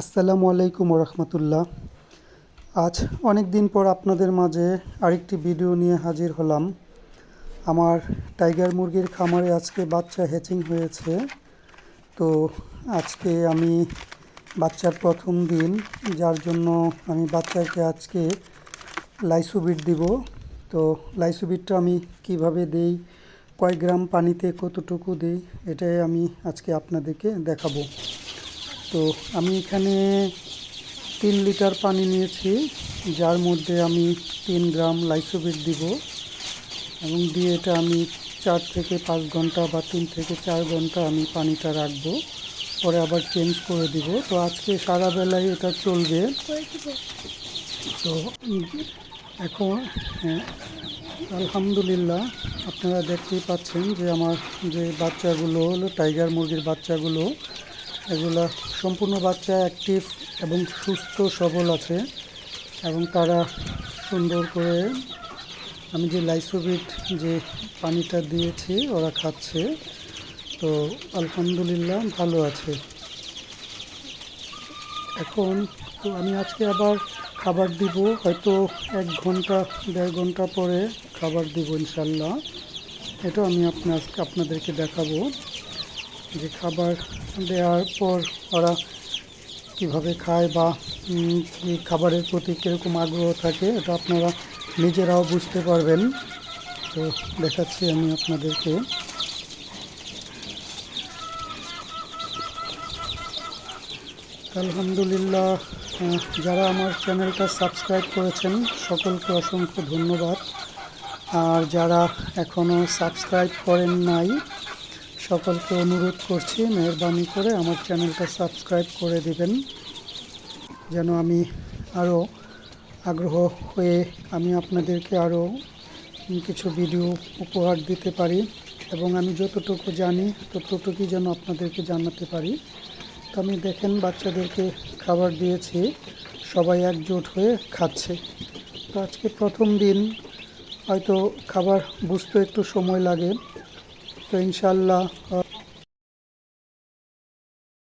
আসসালামু আলাইকুম রহমতুল্লাহ আজ অনেক দিন পর আপনাদের মাঝে আরেকটি ভিডিও নিয়ে হাজির হলাম। আমার টাইগার মুরগির খামারে আজকে বাচ্চা হ্যাচিং হয়েছে। তো আজকে আমি বাচ্চার প্রথম দিন, যার জন্য আমি বাচ্চাকে আজকে লাইসুবিট দিব। তো লাইসুবিটটা আমি কীভাবে দেই, কয় গ্রাম পানিতে কতটুকু দিই, এটাই আমি আজকে আপনাদেরকে দেখাবো। তো আমি এখানে তিন লিটার পানি নিয়েছি যার মধ্যে আমি তিন গ্রাম লাইসোবিট দিব এবং দিয়ে এটা আমি চার থেকে পাঁচ ঘণ্টা বা তিন থেকে চার ঘণ্টা আমি পানিটা রাখব পরে আবার চেঞ্জ করে দিব। তো আজকে সারা বেলায় এটা চলবে। তো এখন হ্যাঁ, আলহামদুলিল্লাহ আপনারা দেখতেই পাচ্ছেন যে আমার যে বাচ্চাগুলো হলো টাইগার মুরগির বাচ্চাগুলো এগুলা সম্পূর্ণ বাচ্চা অ্যাক্টিভ এবং সুস্থ, সবল আছে এবং তারা সুন্দর করে আমি যে লাইসোবিট যে পানিটা দিয়েছি, ওরা খাচ্ছে। তো আলহামদুলিল্লাহ ভালো আছে। এখন তো আমি আজকে আবার খাবার দিব, হয়তো এক ঘণ্টা, দেড় ঘণ্টা পরে খাবার দিব ইনশাল্লাহ এটা আমি আপনার আপনাদেরকে দেখাবো। যে খাবার দেওয়ার পর ওরা কীভাবে খায় বা কি খাবারের প্রতি কীরকম আগ্রহ থাকে, এটা আপনারা নিজেরাও বুঝতে পারবেন। তো দেখাচ্ছি আমি আপনাদেরকে। আলহামদুলিল্লাহ যারা আমার চ্যানেলটা সাবস্ক্রাইব করেছেন, সকলকে অসংখ্য ধন্যবাদ। আর যারা এখনও সাবস্ক্রাইব করেন নাই সকলকে অনুরোধ করছি মেহরবানি করে আমার চ্যানেলটা সাবস্ক্রাইব করে দিবেন, যেন আমি আরও আগ্রহ হয়ে আমি আপনাদেরকে আরও কিছু ভিডিও উপহার দিতে পারি এবং আমি যতটুকু জানি ততটুকুই যেন আপনাদেরকে জানাতে পারি। তো আমি দেখেন বাচ্চাদেরকে খাবার দিয়েছি, সবাই একজোট হয়ে খাচ্ছে। তো আজকে প্রথম দিন, হয়তো খাবার বুঝতে একটু সময় লাগে। তো ইনশাল্লাহ